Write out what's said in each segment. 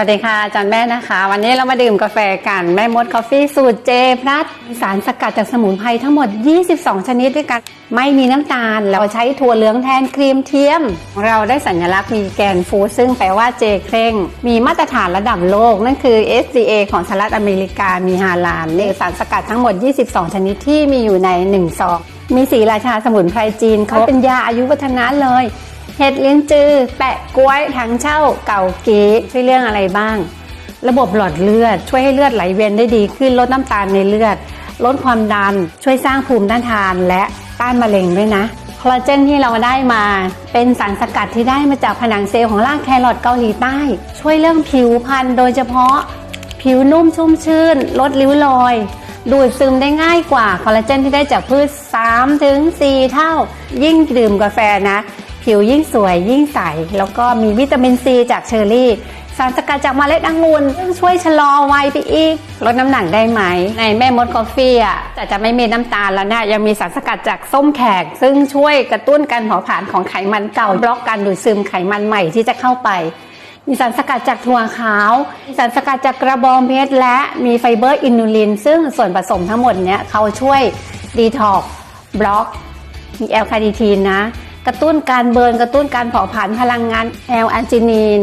วัสดีค่ะอาจารย์แม่นะคะ วันนี้เรามาดื่มกาแฟกันแม่มดกาแฟสูตรเจพลัสสารสกัดจากสมุนไพรทั้งหมด 22 ชนิดด้วยกันไม่มีน้ำตาล เราใช้ถั่วเหลืองแทนครีมเทียม เราได้สัญลักษณ์มีแกนฟูซึ่งแปลว่าเจเคร่ง มีมาตรฐานระดับโลก นั่นคือ SDA ของสหรัฐอเมริกามีฮาลาลนี่สารสกัดทั้งหมด 22 ชนิดที่มีอยู่ใน1ซองมีสีราชาสมุนไพรจีนเขาเป็นยาอายุวัฒนะเลย เห็ดเลิ้นจือ แปะกล้วยถังเช่าเก่าเก๋ช่วยเรื่องอะไรบ้าง ระบบหลอดเลือด ช่วยให้เลือดไหลเวียนได้ดีขึ้นลดน้ำตาลในเลือด ลดความดัน ช่วยสร้างภูมิต้านทานและต้านมะเร็งด้วยนะคอลลาเจนที่เราได้มา เป็นสารสกัดที่ได้มาจากผนังเซลล์ของรากแครอทเกาหลีใต้ ช่วยเรื่องผิวพรรณโดยเฉพาะ ผิวนุ่มชุ่มชื่น ลดริ้วรอย ดูดซึมได้ง่ายกว่าคอลลาเจนที่ได้จากพืช3ถึง4เท่า ยิ่งดื่มกาแฟนะ ผิวยิ่งสวยยิ่งใส แล้วก็มีวิตามินซีจากเชอร์รี่ สารสกัดจากเมล็ดองุ่นซึ่งช่วยชะลอวัยไปอีก ลดน้ำหนักได้ไหม ในแม่มดกาแฟอะแต่จะไม่มีน้ำตาลแล้วนะยังมีสารสกัดจากส้มแขก ซึ่งช่วยกระตุ้นการเผาผลาญของไขมันเก่าบล็อกการดูดซึมไขมันใหม่ที่จะเข้าไปมีสารสกัดจากถั่วขาว มีสารสกัดจากกระบองเพชรและมีไฟเบอร์อินูลิน ซึ่งส่วนผสมทั้งหมดเนี้ยเขาช่วยดีท็อกบล็อก มีแอลคาดิทีนนะ กระตุ้นการเบิร์นกระตุ้นการเผาผลาญพลังงานแอลแอนจินีน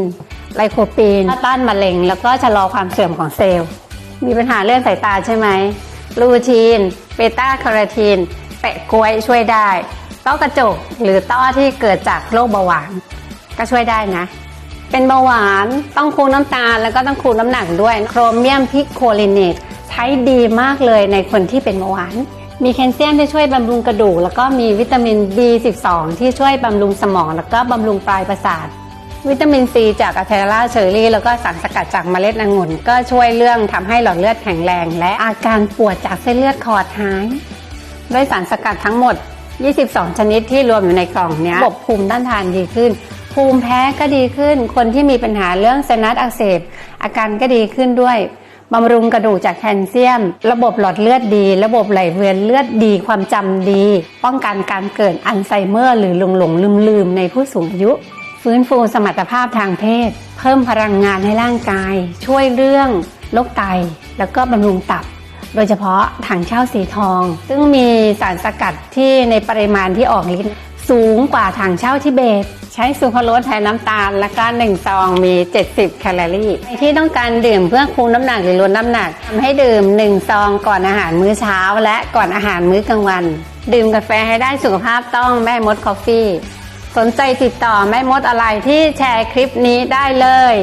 ไลโคปีนต้านมะเร็ง แล้วก็ชะลอความเสื่อมของเซลล์ มีปัญหาเรื่องสายตาใช่ไหมลูทีนเบต้าคาโรทีนแปะกล้วยช่วยได้ต้อกระจกหรือต้อที่เกิดจากโรคเบาหวาน ก็ช่วยได้นะ เป็นเบาหวานต้องคุมน้ำตาลแล้วก็ต้องคุมน้ำหนักด้วยโครเมียมพิกโคลิเนตใช้ดีมากเลยในคนที่เป็นเบาหวาน มีแคลเซียมที่ช่วยบำรุงกระดูก แล้วก็มีวิตามิน B12 ที่ช่วยบำรุงสมอง แล้วก็บำรุงปลายประสาท วิตามินซีจากอะเทอร่าเชอร์รี่ แล้วก็สารสกัดจากเมล็ดองุ่น ก็ช่วยเรื่องทำให้หลอดเลือดแข็งแรง และอาการปวดจากเส้นเลือดขอดหายด้วยสารสกัดทั้งหมด 22 ชนิดที่รวมอยู่ในกล่องนี้ระบบภูมิต้านทานดีขึ้น ภูมิแพ้ก็ดีขึ้น คนที่มีปัญหาเรื่องไซนัสอักเสบ อาการก็ดีขึ้นด้วย บำรุงกระดูกจากแคลเซียม ระบบหลอดเลือดดี ระบบไหลเวียนเลือดดี ความจำดี ป้องกันการเกิดอัลไซเมอร์ หรือหลงหลงลืมลืมในผู้สูงอายุ ฟื้นฟูสมรรถภาพทางเพศ เพิ่มพลังงานให้ร่างกาย ช่วยเรื่องโรคไต แล้วก็บำรุงตับโดยเฉพาะถังเช่าสีทอง ซึ่งมีสารสกัดที่ในปริมาณที่ออกฤทธิ์สูงกว่าถังเช่าทิเบต ใช้ซูคราโรสแทนน้ำตาล แล้วก็1ซองมี 70 แคลอรี่ใครที่ต้องการดื่มเพื่อคูมน้ำหนักหรือลดน้ำหนักทำให้ดื่ม 1 ซองก่อนอาหารมื้อเช้า และก่อนอาหารมื้อกลางวัน ดื่มกาแฟให้ได้สุขภาพต้องแม่มดคอฟฟี่ สนใจติดต่อแม่มดอะไรที่แชร์คลิปนี้ได้เลย